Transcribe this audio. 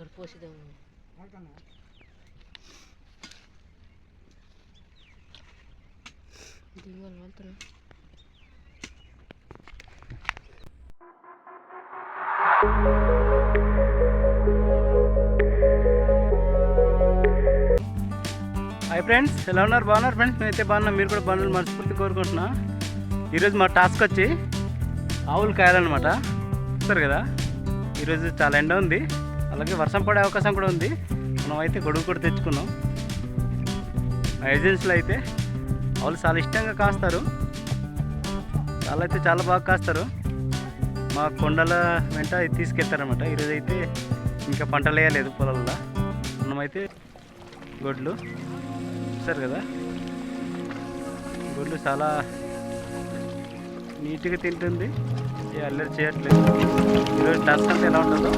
అక్కడ పోసిద్దాం దిగువలు వెళ్తున్నా hi friends ఎలా ఉన్నారు? బాగున్నారు ఫ్రెండ్స్ నేనైతే బాగున్నా. మీరు కూడా బాగున్నారు మనస్ఫూర్తి కోరుకుంటున్నా. ఈరోజు మా టాస్క్ వచ్చి ఆవులు కాయాలన్నమాట. చూస్తారు కదా? ఈరోజు చాలా ఎండ ఉంది. అలాగే వర్షం పడే అవకాశం కూడా ఉంది. మనం అయితే గొడుగు కూడా తెచ్చుకున్నాం. మా ఏజెన్సీలో అయితే వాళ్ళు చాలా ఇష్టంగా కాస్తారు. చాలా అయితే చాలా బాగా కాస్తారు. మా కొండల వెంట ఇది తీసుకెళ్తారనమాట ఈరోజు అయితే ఇంకా పంటలు వేయలేదు పొలంలో మనమైతే గొడ్లు చూస్తారు కదా. గొడ్లు చాలా నీట్గా తింటుంది. ఏ అల్లరి చేయట్లేదు. ఈరోజు టాస్క్ అంతా ఎలా ఉంటుందో.